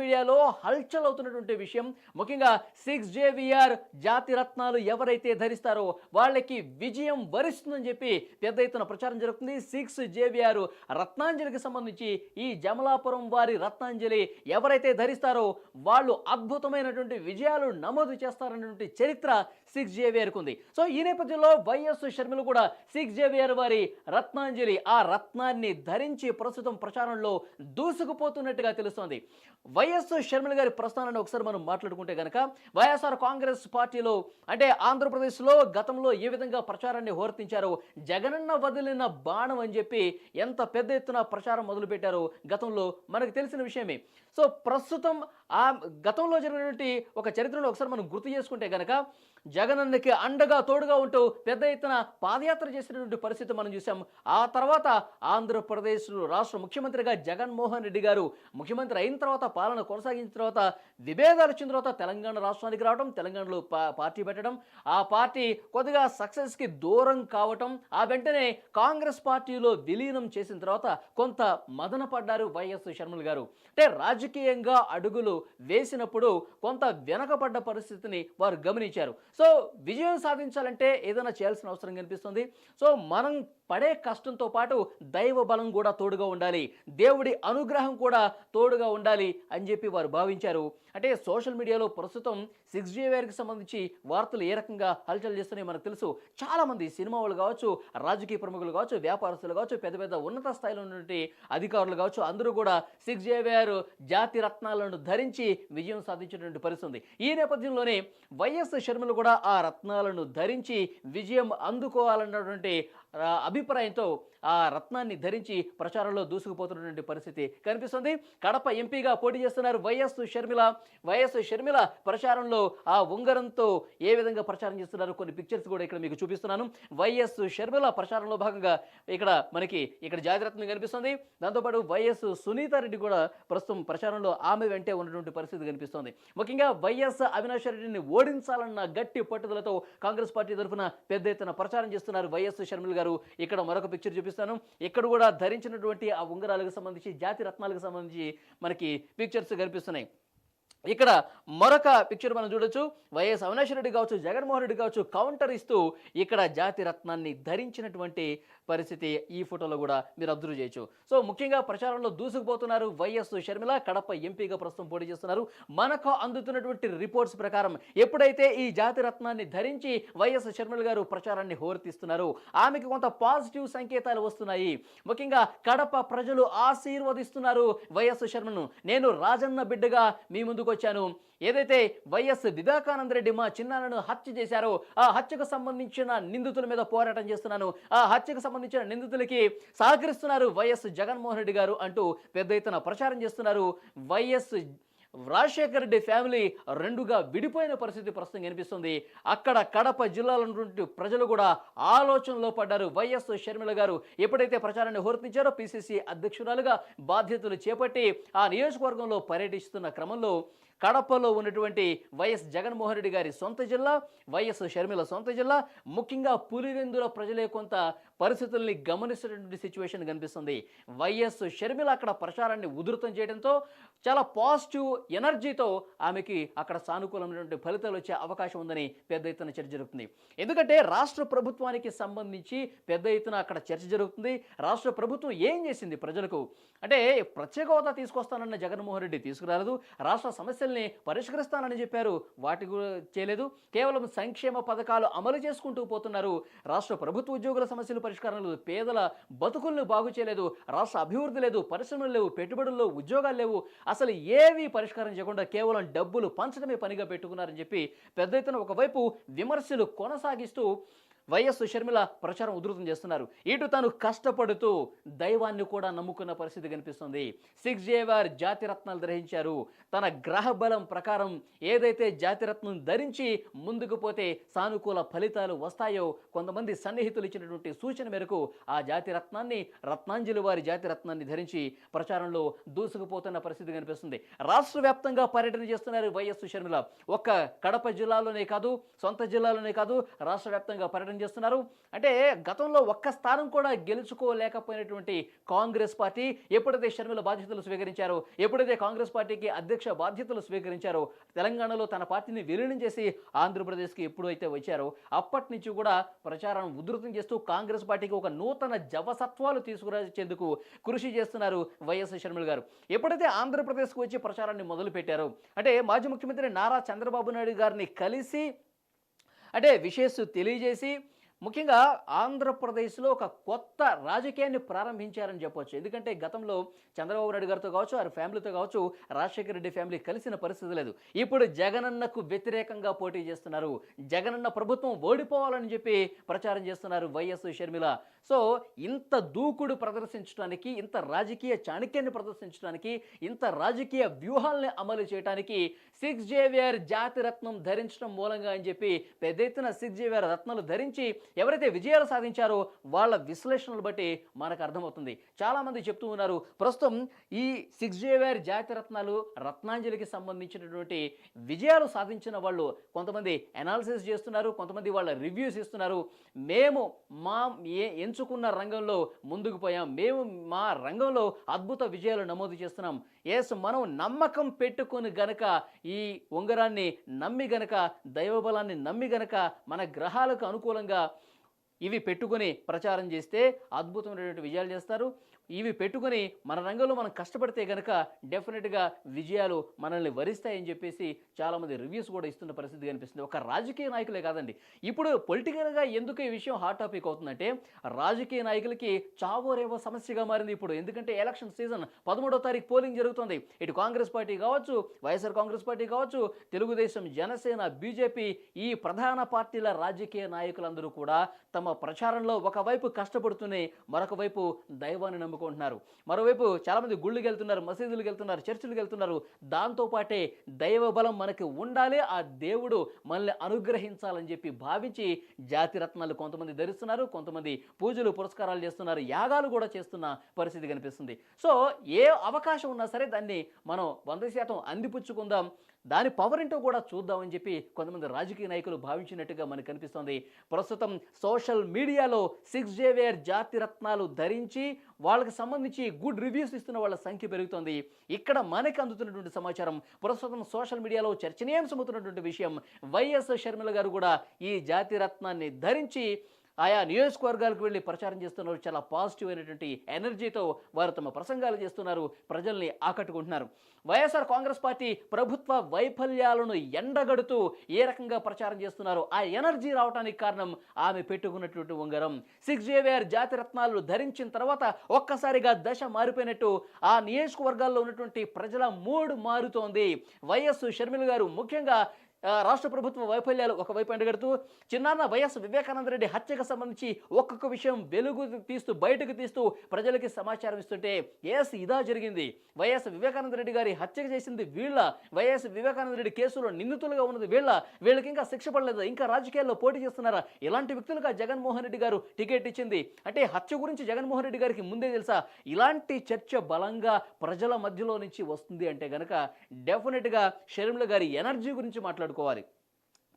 మీడియాలో హల్చల్ అవుతున్నటువంటి విషయం. ముఖ్యంగా సిక్స్ జేవిఆర్ జాతి రత్నాలు ఎవరైతే ధరిస్తారో వాళ్ళకి విజయం వరిస్తుందని చెప్పి పెద్ద ఎత్తున ప్రచారం జరుగుతుంది. సిక్స్ జేవిఆర్ రత్నాంజలికి సంబంధించి ఈ జమలాపురం వారి రత్నాంజలి ఎవరైతే ధరిస్తారో వాళ్ళు అద్భుతమైనటువంటి విజయాలు నమోదు చేస్తారన్నటువంటి చరిత్ర సిక్స్ జేవిఆర్కు ఉంది. సో ఈ నేపథ్యంలో వైఎస్ షర్మిలు కూడా సిక్స్ జేవిఆర్ వారి రత్నాంజలి ఆ రత్నాన్ని ధరించి ప్రస్తుతం ప్రచారంలో దూసుకుపోతున్నట్టుగా తెలుస్తోంది. వైఎస్ షర్మిల గారి ప్రస్థానాన్ని ఒకసారి మనం మాట్లాడుకుంటే కనుక వైఎస్ఆర్ కాంగ్రెస్ పార్టీలో అంటే ఆంధ్రప్రదేశ్లో గతంలో ఏ విధంగా ప్రచారాన్ని హోర్తించారో జగనన్న వదిలిన బాణం అని చెప్పి ఎంత పెద్ద ఎత్తున ప్రచారం మొదలుపెట్టారో గతంలో మనకు తెలిసిన విషయమే. సో ప్రస్తుతం ఆ గతంలో జరిగినటువంటి ఒక చరిత్రను ఒకసారి మనం గుర్తు చేసుకుంటే కనుక జగనన్నకి అండగా తోడుగా ఉంటూ పెద్ద ఎత్తున పాదయాత్ర చేసినటువంటి పరిస్థితి మనం చూసాం ఆ తర్వాత ఆంధ్రప్రదేశ్ రాష్ట్ర ముఖ్యమంత్రిగా జగన్మోహన్ రెడ్డి గారు ముఖ్యమంత్రి అయిన తర్వాత పాలన కొనసాగించిన తర్వాత విభేదాలు వచ్చిన తర్వాత తెలంగాణ రాష్ట్రానికి రావడం తెలంగాణలో పా- పార్టీ పెట్టడం ఆ పార్టీ కొద్దిగా సక్సెస్కి దూరం కావటం ఆ వెంటనే కాంగ్రెస్ పార్టీలో విలీనం చేసిన తర్వాత కొంత మదన పడ్డారు వైఎస్ షర్మిల గారు. అంటే రాజకీయంగా అడుగులు వేసినప్పుడు కొంత వెనకబడ్డ పరిస్థితిని వారు గమనించారు. సో విజయం సాధించాలంటే ఏదైనా చేయాల్సిన అవసరం కనిపిస్తుంది. సో మనం పడే కష్టంతో పాటు దైవ బలం కూడా తోడుగా ఉండాలి. దేవుడి అనుగ్రహం కూడా తోడుగా ఉండాలి అని చెప్పి వారు భావించారు. అంటే సోషల్ మీడియాలో ప్రస్తుతం సిక్స్ జీ వేర్కి సంబంధించి వార్తలు ఏ రకంగా హల్చల్ చేస్తున్నాయి మనకు తెలుసు. చాలామంది సినిమా వాళ్ళు కావచ్చు రాజకీయ ప్రముఖులు కావచ్చు వ్యాపారస్తులు కావచ్చు పెద్ద పెద్ద ఉన్నత స్థాయిలో ఉన్నటువంటి అధికారులు కావచ్చు అందరూ కూడా సిక్స్ జేవిఆర్ జాతి రత్నాలను ధరించి విజయం సాధించినటువంటి పరిస్థితి ఉంది. ఈ నేపథ్యంలోనే వైఎస్ శర్మలు కూడా ఆ రత్నాలను ధరించి విజయం అందుకోవాలన్నటువంటి అభిప్రాయంతో ఆ రత్నాన్ని ధరించి ప్రచారంలో దూసుకుపోతున్నటువంటి పరిస్థితి కనిపిస్తుంది. కడప ఎంపీగా పోటీ చేస్తున్నారు వైఎస్ షర్మిల. వైఎస్ షర్మిల ప్రచారంలో ఆ ఉంగరంతో ఏ విధంగా ప్రచారం చేస్తున్నారు? కొన్ని పిక్చర్స్ కూడా ఇక్కడ మీకు చూపిస్తున్నాను. వైఎస్ షర్మిల ప్రచారంలో భాగంగా ఇక్కడ మనకి ఇక్కడ జాతిరత్నం కనిపిస్తుంది. దాంతోపాటు వైఎస్ సునీత రెడ్డి కూడా ప్రస్తుతం ప్రచారంలో ఆమె వెంటే ఉన్నటువంటి పరిస్థితి కనిపిస్తుంది. ముఖ్యంగా వైఎస్ అవినాష్ రెడ్డిని ఓడించాలన్న గట్టి పట్టుదలతో కాంగ్రెస్ పార్టీ తరఫున పెద్ద ఎత్తున ప్రచారం చేస్తున్నారు వైఎస్ షర్మిల గారు. ఇక్కడ మరొక పిక్చర్ చూపిస్తాను. ఇక్కడ కూడా ధరించినటువంటి ఆ ఉంగరాలకు సంబంధించి జాతి రత్నాలకు సంబంధించి మనకి పిక్చర్స్ కనిపిస్తున్నాయి. ఇక్కడ మరొక పిక్చర్ మనం చూడొచ్చు. వైఎస్ అవినాష్ రెడ్డి కావచ్చు జగన్మోహన్ రెడ్డి కావచ్చు కౌంటర్ ఇస్తూ ఇక్కడ జాతి రత్నాన్ని ధరించినటువంటి పరిస్థితి ఈ ఫోటోలో కూడా మీరు అబ్జర్వ్ చేయొచ్చు. సో ముఖ్యంగా ప్రచారంలో దూసుకుపోతున్నారు వైఎస్ షర్మిల. కడప ఎంపీగా ప్రస్తుతం పోటీ చేస్తున్నారు. మనకు అందుతున్నటువంటి రిపోర్ట్స్ ప్రకారం ఎప్పుడైతే ఈ జాతి రత్నాన్ని ధరించి వైఎస్ షర్మిల గారు ప్రచారాన్ని హోర్తిస్తున్నారు ఆమెకి కొంత పాజిటివ్ సంకేతాలు వస్తున్నాయి. ముఖ్యంగా కడప ప్రజలు ఆశీర్వదిస్తున్నారు వైఎస్ శర్మను నేను రాజన్న బిడ్డగా మీ ముందుకు వచ్చాను. ఏదైతే వైఎస్ వివేకానంద రెడ్డి మా చిన్నాన్నను హత్య చేశారో ఆ హత్యకు సంబంధించిన నిందితుల మీద పోరాటం చేస్తున్నాను. ఆ హత్యకు సంబంధించిన నిందితులకి సహకరిస్తున్నారు వైఎస్ జగన్మోహన్ రెడ్డి గారు అంటూ పెద్ద ఎత్తున ప్రచారం చేస్తున్నారు. వైఎస్ రాజశేఖర రెడ్డి ఫ్యామిలీ రెండుగా విడిపోయిన పరిస్థితి ప్రస్తుతం కనిపిస్తుంది. అక్కడ కడప జిల్లాలో ఉన్నటువంటి ప్రజలు కూడా ఆలోచనలో పడ్డారు. వైఎస్ షర్మిల గారు ఎప్పుడైతే ప్రచారాన్ని హోర్తించారో పిసిసి అధ్యక్షురాలుగా బాధ్యతలు చేపట్టి ఆ నియోజకవర్గంలో పర్యటిస్తున్న క్రమంలో కడపలో ఉన్నటువంటి వైఎస్ జగన్మోహన్ రెడ్డి గారి సొంత జిల్లా వైఎస్ షర్మిల సొంత జిల్లా. ముఖ్యంగా పులివెందుల ప్రజలే కొంత పరిస్థితుల్ని గమనిస్తున్నటువంటి సిచ్యువేషన్ కనిపిస్తుంది. వైఎస్ షర్మిల అక్కడ ప్రచారాన్ని ఉధృతం చేయడంతో చాలా పాజిటివ్ ఎనర్జీతో ఆమెకి అక్కడ సానుకూలమైనటువంటి ఫలితాలు వచ్చే అవకాశం ఉందని పెద్ద ఎత్తున చర్చ జరుగుతుంది. ఎందుకంటే రాష్ట్ర ప్రభుత్వానికి సంబంధించి పెద్ద ఎత్తున అక్కడ చర్చ జరుగుతుంది. రాష్ట్ర ప్రభుత్వం ఏం చేసింది ప్రజలకు? అంటే ప్రత్యేక హోదా తీసుకొస్తానన్న జగన్మోహన్ రెడ్డి తీసుకురాలేదు. రాష్ట్ర సమస్యల్ని పరిష్కరిస్తానని చెప్పారు. వాటి కూడా చేయలేదు. కేవలం సంక్షేమ పథకాలు అమలు చేసుకుంటూ పోతున్నారు. రాష్ట్ర ప్రభుత్వ ఉద్యోగుల సమస్యలు పరిష్కారం లేదు పేదల బతుకులను బాగు చేయలేదు. రాష్ట్ర అభివృద్ధి లేదు పరిశ్రమలు లేవు పెట్టుబడుల్లో ఉద్యోగాలు లేవు. అసలు ఏవి పరిష్కారం చేయకుండా కేవలం డబ్బులు పంచడమే పనిగా పెట్టుకున్నారని చెప్పి పెద్ద ఎత్తున ఒకవైపు విమర్శలు కొనసాగిస్తూ వైఎస్ షర్మిల ప్రచారం ఉధృతం చేస్తున్నారు. ఇటు తాను కష్టపడుతూ దైవాన్ని కూడా నమ్ముకున్న పరిస్థితి కనిపిస్తుంది. సిక్స్ జేవార్ జాతిరత్నాలు ధరించారు తన గ్రహ బలం ప్రకారం ఏదైతే జాతిరత్నం ధరించి ముందుకు పోతే సానుకూల ఫలితాలు వస్తాయో కొంతమంది సన్నిహితులు ఇచ్చినటువంటి సూచన మేరకు ఆ జాతిరత్నాన్ని రత్నాంజలి వారి జాతిరత్నాన్ని ధరించి ప్రచారంలో దూసుకుపోతున్న పరిస్థితి కనిపిస్తుంది. రాష్ట్ర వ్యాప్తంగా పర్యటన చేస్తున్నారు వైఎస్ షర్మిల. ఒక్క కడప జిల్లాలోనే కాదు సొంత జిల్లాలోనే కాదు రాష్ట్ర వ్యాప్తంగా పర్యటన ప్రచారం చేస్తున్నారు? అంటే గతంలో ఒక్క స్థానం కూడా గెలుచుకోలేకపోయినటువంటి కాంగ్రెస్ పార్టీ ఎప్పుడైతే షర్మిల బాధ్యతలు స్వీకరించారో ఎప్పుడైతే కాంగ్రెస్ పార్టీకి అధ్యక్ష బాధ్యతలు స్వీకరించారో తెలంగాణలో తన పార్టీని విలీనం చేసి ఆంధ్రప్రదేశ్కి ఎప్పుడైతే వచ్చారో అప్పటి నుంచి కూడా ప్రచారం ఉధృతం చేస్తూ కాంగ్రెస్ పార్టీకి ఒక నూతన జవసత్వాలు తీసుకురాచేందుకు కృషి చేస్తున్నారు వైఎస్ షర్మిల గారు. ఎప్పుడైతే ఆంధ్రప్రదేశ్కు వచ్చి ప్రచారాన్ని మొదలుపెట్టారో అంటే మాజీ ముఖ్యమంత్రి నారా చంద్రబాబు నాయుడు గారిని కలిసి అంటే విషయస్సు తెలియజేసి ముఖ్యంగా ఆంధ్రప్రదేశ్లో ఒక కొత్త రాజకీయాన్ని ప్రారంభించారని చెప్పొచ్చు. ఎందుకంటే గతంలో చంద్రబాబు నాయుడు గారితో కావచ్చు వారి ఫ్యామిలీతో కావచ్చు రాజశేఖర రెడ్డి ఫ్యామిలీ కలిసిన పరిస్థితి లేదు. ఇప్పుడు జగనన్నకు వ్యతిరేకంగా పోటీ చేస్తున్నారు. జగనన్న ప్రభుత్వం ఓడిపోవాలని చెప్పి ప్రచారం చేస్తున్నారు వైఎస్ షర్మిల. సో ఇంత దూకుడు ప్రదర్శించడానికి ఇంత రాజకీయ చాణక్యాన్ని ప్రదర్శించడానికి ఇంత రాజకీయ వ్యూహాల్ని అమలు చేయడానికి సిక్స్ జేవియర్ జాతి రత్నం ధరించడం మూలంగా అని చెప్పి పెద్ద ఎత్తున సిక్స్ జేవియర్ రత్నాలు ధరించి ఎవరైతే విజయాలు సాధించారో వాళ్ళ విశ్లేషణలు బట్టి మనకు అర్థమవుతుంది. చాలామంది చెప్తూ ఉన్నారు ప్రస్తుతం ఈ సిక్స్ జేవియర్ జాతి రత్నాలు రత్నాంజలికి సంబంధించినటువంటి విజయాలు సాధించిన వాళ్ళు కొంతమంది అనాలిసిస్ చేస్తున్నారు కొంతమంది వాళ్ళ రివ్యూస్ ఇస్తున్నారు. మేము మా ఏ ఎంచుకున్న రంగంలో ముందుకు పోయాం. మేము మా రంగంలో అద్భుత విజయాలు నమోదు చేస్తున్నాం. ఎస్ మనం నమ్మకం పెట్టుకొని గనక ఈ ఉంగరాన్ని నమ్మి గనక దైవబలాన్ని నమ్మి గనక మన గ్రహాలకు అనుకూలంగా ఇవి పెట్టుకుని ప్రచారం చేస్తే అద్భుతమైనటువంటి విజయాలు చేస్తారు. ఇవి పెట్టుకుని మన రంగంలో మనం కష్టపడితే కనుక డెఫినెట్గా విజయాలు మనల్ని వరిస్తాయని చెప్పేసి చాలామంది రివ్యూస్ కూడా ఇస్తున్న పరిస్థితి కనిపిస్తుంది. ఒక రాజకీయ నాయకులే కాదండి. ఇప్పుడు పొలిటికల్గా ఎందుకు ఈ విషయం హాట్ టాపిక్ అవుతుందంటే రాజకీయ నాయకులకి చావో రేవో సమస్యగా మారింది ఇప్పుడు. ఎందుకంటే ఎలక్షన్ సీజన్ పదమూడో తారీఖు పోలింగ్ జరుగుతుంది. ఇటు కాంగ్రెస్ పార్టీ కావచ్చు వైఎస్ఆర్ కాంగ్రెస్ పార్టీ కావచ్చు తెలుగుదేశం జనసేన బీజేపీ ఈ ప్రధాన పార్టీల రాజకీయ నాయకులందరూ కూడా తమ ప్రచారంలో ఒకవైపు కష్టపడుతూనే మరొక వైపు దైవాన్ని నమ్ముకుంటున్నారు. మరోవైపు చాలామంది గుళ్ళుకి వెళ్తున్నారు మసీదులకు వెళ్తున్నారు చర్చిలకు వెళ్తున్నారు. దాంతోపాటే దైవ బలం మనకి ఉండాలి ఆ దేవుడు మనల్ని అనుగ్రహించాలని చెప్పి భావించి జాతి రత్నాలు కొంతమంది ధరిస్తున్నారు కొంతమంది పూజలు పురస్కారాలు చేస్తున్నారు యాగాలు కూడా చేస్తున్న పరిస్థితి కనిపిస్తుంది. సో ఏ అవకాశం ఉన్నా సరే దాన్ని మనం వంద శాతం అందిపుచ్చుకుందాం. దాని పవర్ ఏంటో కూడా చూద్దామని చెప్పి కొంతమంది రాజకీయ నాయకులు భావించినట్టుగా మనకు కనిపిస్తోంది. ప్రస్తుతం సోషల్ మీడియాలో సిక్స్ జేవేర్ జాతి రత్నాలు ధరించి వాళ్ళకి సంబంధించి గుడ్ రివ్యూస్ ఇస్తున్న వాళ్ళ సంఖ్య పెరుగుతోంది. ఇక్కడ మనకి అందుతున్నటువంటి సమాచారం ప్రస్తుతం సోషల్ మీడియాలో చర్చనీయాంశమవుతున్నటువంటి విషయం వైఎస్ షర్మిల గారు కూడా ఈ జాతి రత్నాన్ని ధరించి ఆయా నియోజకవర్గాలకు వెళ్ళి ప్రచారం చేస్తున్నారు. చాలా పాజిటివ్ అయినటువంటి ఎనర్జీతో వారు తమ ప్రసంగాలు చేస్తున్నారు. ప్రజల్ని ఆకట్టుకుంటున్నారు. వైఎస్ఆర్ కాంగ్రెస్ పార్టీ ప్రభుత్వ వైఫల్యాలను ఎండగడుతూ ఏ రకంగా ప్రచారం చేస్తున్నారు ఆ ఎనర్జీ రావడానికి కారణం ఆమె పెట్టుకున్నటువంటి ఉంగరం. సిక్స్ జేవిఆర్ జాతి రత్నాలు ధరించిన తర్వాత ఒక్కసారిగా దశ మారిపోయినట్టు ఆ నియోజకవర్గాల్లో ఉన్నటువంటి ప్రజల మూడ్ మారుతోంది. వైఎస్ షర్మిల గారు ముఖ్యంగా రాష్ట్ర ప్రభుత్వ వైఫల్యాలు ఒకవైపు ఎండగడుతూ చిన్నాన్న వైఎస్ వివేకానంద రెడ్డి హత్యకు సంబంధించి ఒక్కొక్క విషయం వెలుగు తీస్తూ బయటకు తీస్తూ ప్రజలకి సమాచారం ఇస్తుంటే ఎస్ ఇదా జరిగింది. వైఎస్ వివేకానంద రెడ్డి గారి హత్య చేసింది వీళ్ళ వైఎస్ వివేకానంద రెడ్డి కేసులో నిందితులుగా ఉన్నది వీళ్ళ. వీళ్ళకి ఇంకా శిక్ష పడలేదు ఇంకా రాజకీయాల్లో పోటీ చేస్తున్నారా? ఇలాంటి వ్యక్తులుగా జగన్మోహన్ రెడ్డి గారు టికెట్ ఇచ్చింది. అంటే హత్య గురించి జగన్మోహన్ రెడ్డి గారికి ముందే తెలుసా? ఇలాంటి చర్చ బలంగా ప్రజల మధ్యలో నుంచి వస్తుంది అంటే గనక డెఫినెట్గా షర్మిల గారి ఎనర్జీ గురించి మాట్లాడుకోవాలి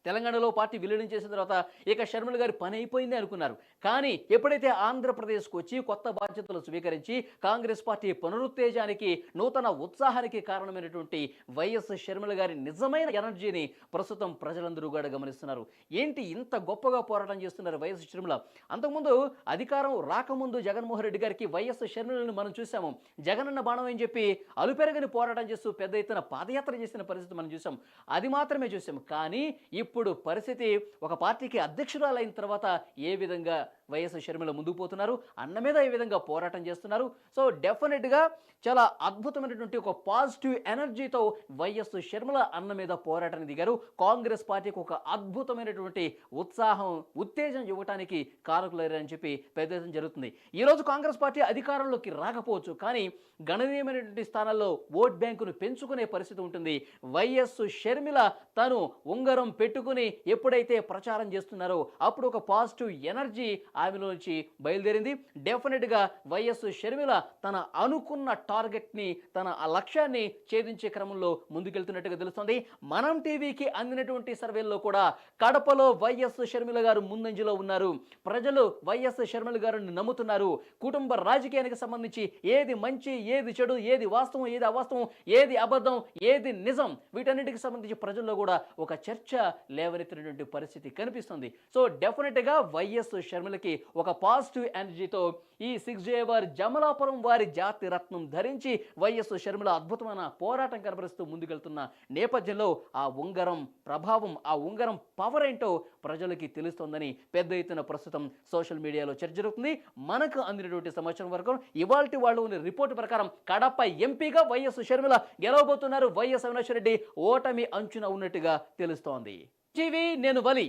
తెలంగాణలో పార్టీ విలీనం చేసిన తర్వాత ఇక షర్మిల గారి పని అయిపోయింది అనుకున్నారు. కానీ ఎప్పుడైతే ఆంధ్రప్రదేశ్కు వచ్చి కొత్త బాధ్యతలు స్వీకరించి కాంగ్రెస్ పార్టీ పునరుత్తేజానికి నూతన ఉత్సాహానికి కారణమైనటువంటి వైఎస్ షర్మిల గారి నిజమైన ఎనర్జీని ప్రస్తుతం ప్రజలందరూ కూడా గమనిస్తున్నారు. ఏంటి ఇంత గొప్పగా పోరాటం చేస్తున్నారు వైఎస్ షర్మిల అంతకుముందు అధికారం రాకముందు జగన్మోహన్ రెడ్డి గారికి వైఎస్ షర్మిలను మనం చూసాము. జగనన్న బాణం అని చెప్పి అలుపెరగని పోరాటం చేస్తూ పెద్ద ఎత్తున పాదయాత్ర చేసిన పరిస్థితి మనం చూసాం. అది మాత్రమే చూసాం. కానీ ఇప్పుడు ఇప్పుడు పరిస్థితి ఒక పార్టీకి అధ్యక్షురాలైన తర్వాత ఏ విధంగా వైఎస్ షర్మిల ముందుకు పోతున్నారు. అన్న మీద ఈ విధంగా పోరాటం చేస్తున్నారు. సో డెఫినెట్గా చాలా అద్భుతమైనటువంటి ఒక పాజిటివ్ ఎనర్జీతో వైఎస్ షర్మిల అన్న మీద పోరాటాన్ని దిగారు. కాంగ్రెస్ పార్టీకి ఒక అద్భుతమైనటువంటి ఉత్సాహం ఉత్తేజం ఇవ్వడానికి కారకులయ్యారని చెప్పి పెద్ద జరుగుతుంది. ఈరోజు కాంగ్రెస్ పార్టీ అధికారంలోకి రాకపోవచ్చు కానీ గణనీయమైనటువంటి స్థానాల్లో ఓట్ బ్యాంకును పెంచుకునే పరిస్థితి ఉంటుంది. వైఎస్ షర్మిల తను ఉంగరం పెట్టుకుని ఎప్పుడైతే ప్రచారం చేస్తున్నారో అప్పుడు ఒక పాజిటివ్ ఎనర్జీ ఆమెలో నుంచి బయలుదేరింది డెఫినెట్గా వైఎస్ షర్మిల తన అనుకున్న టార్గెట్ని తన ఆ లక్ష్యాన్ని ఛేదించే క్రమంలో ముందుకెళ్తున్నట్టుగా తెలుస్తుంది. మనం టీవీకి అందినటువంటి సర్వేల్లో కూడా కడపలో వైఎస్ షర్మిల గారు ముందంజలో ఉన్నారు. ప్రజలు వైఎస్ షర్మిల గారిని నమ్ముతున్నారు. కుటుంబ రాజకీయానికి సంబంధించి ఏది మంచి ఏది చెడు ఏది వాస్తవం ఏది అవాస్తవం ఏది అబద్ధం ఏది నిజం వీటన్నిటికి సంబంధించి ప్రజల్లో కూడా ఒక చర్చ లేవనెత్తినటువంటి పరిస్థితి కనిపిస్తుంది. సో డెఫినెట్గా వైఎస్ షర్మిలకి ఒక పాజిటివ్ ఎనర్జీతో ఈ సిక్స్ జే వారి జమలాపురం వారి జాతి రత్నం ధరించి వైఎస్ షర్మిల అద్భుతమైన పోరాటం కనబరుస్తూ ముందుకెళ్తున్న నేపథ్యంలో ఆ ఉంగరం ప్రభావం ఆ ఉంగరం పవర్ ఏంటో ప్రజలకి తెలుస్తోందని పెద్ద ఎత్తున ప్రస్తుతం సోషల్ మీడియాలో చర్చ జరుగుతుంది. మనకు అందినటువంటి సమాచారం వరకు ఇవాల్టి వాళ్ళు ఉన్న రిపోర్టు ప్రకారం కడప ఎంపీగా వైఎస్ షర్మిల గెలవబోతున్నారు. వైఎస్ అవినాష్ రెడ్డి ఓటమి అంచున ఉన్నట్టుగా తెలుస్తోంది. జీవి నేను వలి.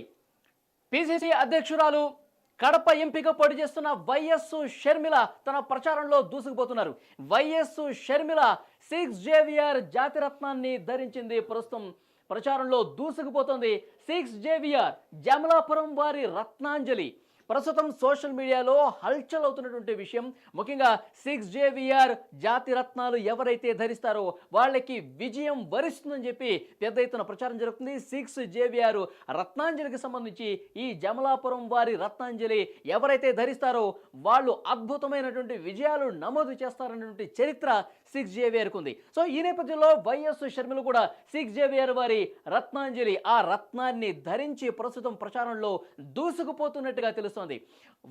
పిసిసి అధ్యక్షురాలు కడప ఎంపీగా పోటీ చేస్తున్న వైఎస్ షర్మిల తన ప్రచారంలో దూసుకుపోతున్నారు. వైఎస్ షర్మిల సిక్స్ జేవిఆర్ జాతిరత్నాన్ని ధరించింది ప్రస్తుతం ప్రచారంలో దూసుకుపోతుంది. సిక్స్ జేవిఆర్ జమలాపురం వారి రత్నాంజలి. ప్రస్తుతం సోషల్ మీడియాలో హల్చల్ అవుతున్నటువంటి విషయం. ముఖ్యంగా సిక్స్ జేవిఆర్ జాతి రత్నాలు ఎవరైతే ధరిస్తారో వాళ్ళకి విజయం వరిస్తుందని చెప్పి పెద్ద ఎత్తున ప్రచారం జరుగుతుంది. సిక్స్ జేవిఆర్ రత్నాంజలికి సంబంధించి ఈ జమలాపురం వారి రత్నాంజలి ఎవరైతే ధరిస్తారో వాళ్ళు అద్భుతమైనటువంటి విజయాలు నమోదు చేస్తారన్నటువంటి చరిత్ర సిక్స్ జేవియర్కు ఉంది. సో ఈ నేపథ్యంలో వైఎస్ షర్మిల కూడా సిక్స్ జేవియర్ వారి రత్నాంజలి ఆ రత్నాన్ని ధరించి ప్రస్తుతం ప్రచారంలో దూసుకుపోతున్నట్టుగా తెలుస్తోంది.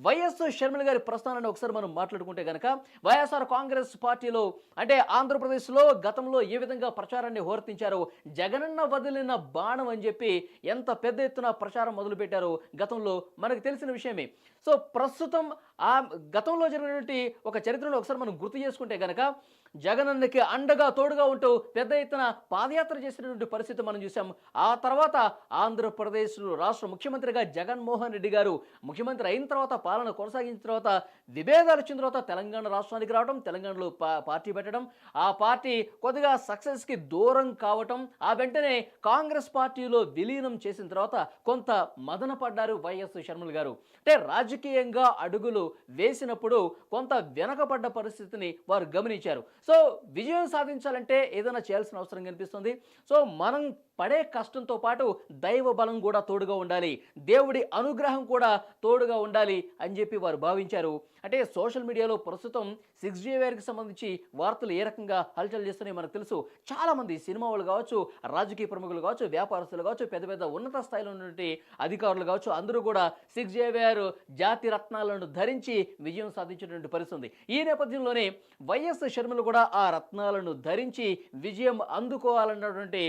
వైఎస్ షర్మిల గారి ప్రస్థానాన్ని ఒకసారి మనం మాట్లాడుకుంటే కనుక వైఎస్ఆర్ కాంగ్రెస్ పార్టీలో అంటే ఆంధ్రప్రదేశ్లో గతంలో ఏ విధంగా ప్రచారాన్ని హోర్తించారో జగనన్న వదిలిన బాణం అని చెప్పి ఎంత పెద్ద ఎత్తున ప్రచారం మొదలుపెట్టారో గతంలో మనకు తెలిసిన విషయమే. సో ప్రస్తుతం ఆ గతంలో జరిగినటువంటి ఒక చరిత్రను ఒకసారి మనం గుర్తు చేసుకుంటే కనుక జగనన్నకి అండగా తోడుగా ఉంటూ పెద్ద ఎత్తున పాదయాత్ర చేసినటువంటి పరిస్థితి మనం చూసాం. ఆ తర్వాత ఆంధ్రప్రదేశ్ రాష్ట్ర ముఖ్యమంత్రిగా జగన్మోహన్ రెడ్డి గారు ముఖ్యమంత్రి అయిన తర్వాత పాలన కొనసాగించిన తర్వాత విభేదాలు వచ్చిన తర్వాత తెలంగాణ రాష్ట్రానికి రావడం తెలంగాణలో పా- పార్టీ పెట్టడం ఆ పార్టీ కొద్దిగా సక్సెస్కి దూరం కావటం ఆ వెంటనే కాంగ్రెస్ పార్టీలో విలీనం చేసిన తర్వాత కొంత మదన పడ్డారు వైఎస్ షర్మిల గారు. అంటే రాజకీయంగా అడుగులు వేసినప్పుడు కొంత వెనకబడ్డ పరిస్థితిని వారు గమనించారు. సో విజయం సాధించాలంటే ఏదైనా చేయాల్సిన అవసరం కనిపిస్తుంది. సో మనం పడే కష్టంతో పాటు దైవ బలం కూడా తోడుగా ఉండాలి. దేవుడి అనుగ్రహం కూడా తోడుగా ఉండాలి అని చెప్పి వారు భావించారు. అంటే సోషల్ మీడియాలో ప్రస్తుతం సిక్స్ జీ వేర్కి సంబంధించి వార్తలు ఏ రకంగా హల్చల్ చేస్తున్నాయో మనకు తెలుసు. చాలామంది సినిమా వాళ్ళు కావచ్చు రాజకీయ ప్రముఖులు కావచ్చు వ్యాపారస్తులు కావచ్చు పెద్ద పెద్ద ఉన్నత స్థాయిలో ఉన్నటువంటి అధికారులు కావచ్చు అందరూ కూడా సిక్స్ జేవిఆర్ జాతి రత్నాలను ధరించి విజయం సాధించినటువంటి పరిస్థితి ఉంది. ఈ నేపథ్యంలోనే వైఎస్ శర్మలు కూడా ఆ రత్నాలను ధరించి విజయం అందుకోవాలన్నటువంటి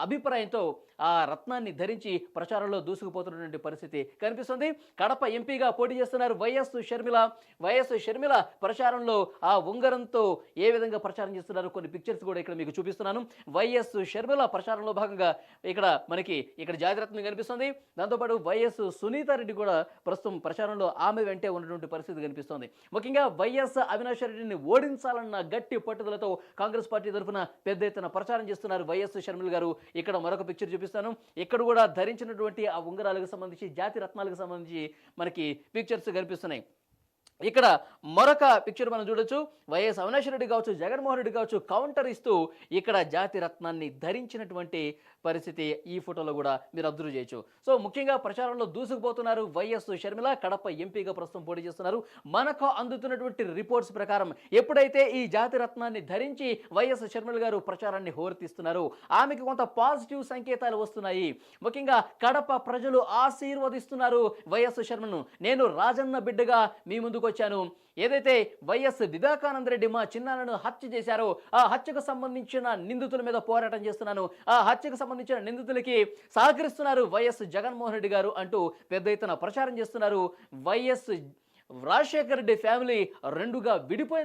అభిప్రాయంతో ఆ రత్నాన్ని ధరించి ప్రచారంలో దూసుకుపోతున్నటువంటి పరిస్థితి కనిపిస్తుంది. కడప ఎంపీగా పోటీ చేస్తున్నారు వైఎస్ షర్మిల. వైఎస్ షర్మిల ప్రచారంలో ఆ ఉంగరంతో ఏ విధంగా ప్రచారం చేస్తున్నారు? కొన్ని పిక్చర్స్ కూడా ఇక్కడ మీకు చూపిస్తున్నాను. వైఎస్ షర్మిల ప్రచారంలో భాగంగా ఇక్కడ మనకి ఇక్కడ జాతిరత్నం కనిపిస్తుంది. దాంతోపాటు వైఎస్ సునీతారెడ్డి కూడా ప్రస్తుతం ప్రచారంలో ఆమె వెంటే ఉన్నటువంటి పరిస్థితి కనిపిస్తోంది. ముఖ్యంగా వైఎస్ అవినాష్ రెడ్డిని ఓడించాలన్న గట్టి పట్టుదలతో కాంగ్రెస్ పార్టీ తరఫున పెద్ద ఎత్తున ప్రచారం చేస్తున్నారు వైఎస్ షర్మిల గారు. ఇక్కడ మరొక పిక్చర్ చూపి చూపిస్తాను. ఇక్కడ కూడా ధరించినటువంటి ఆ ఉంగరాలకు సంబంధించి జాతి రత్నాలకు సంబంధించి మనకి పిక్చర్స్ కనిపిస్తున్నాయి. ఇక్కడ మరొక పిక్చర్ మనం చూడొచ్చు. వైఎస్ అవినాష్ రెడ్డి కావచ్చు జగన్మోహన్ రెడ్డి కావచ్చు కౌంటర్ ఇస్తూ ఇక్కడ జాతి రత్నాన్ని ధరించినటువంటి పరిస్థితి ఈ ఫోటోలో కూడా మీరు అబ్జర్వ్ చేయొచ్చు. సో ముఖ్యంగా ప్రచారంలో దూసుకుపోతున్నారు వైఎస్ షర్మిల. కడప ఎంపీగా ప్రస్తుతం పోటీ చేస్తున్నారు. మనకు అందుతున్నటువంటి రిపోర్ట్స్ ప్రకారం ఎప్పుడైతే ఈ జాతి రత్నాన్ని ధరించి వైఎస్ షర్మిల గారు ప్రచారాన్ని హోరెత్తిస్తున్నారు ఆమెకి కొంత పాజిటివ్ సంకేతాలు వస్తున్నాయి. ముఖ్యంగా కడప ప్రజలు ఆశీర్వదిస్తున్నారు వైఎస్ శర్మను నేను రాజన్న బిడ్డగా మీ ముందుకు వచ్చాను ఏదైతే వైఎస్ వివేకానంద రెడ్డి మా చిన్నాన్నను హత్య చేశారో ఆ హత్యకు సంబంధించిన నిందితుల మీద పోరాటం చేస్తున్నాను. ఆ హత్యకు సంబంధించిన నిందితులకి సహకరిస్తున్నారు వైఎస్ జగన్మోహన్ రెడ్డి గారు అంటూ పెద్ద ఎత్తున ప్రచారం చేస్తున్నారు. వైఎస్ రాజశేఖర రెడ్డి ఫ్యామిలీ రెండుగా విడిపోయిన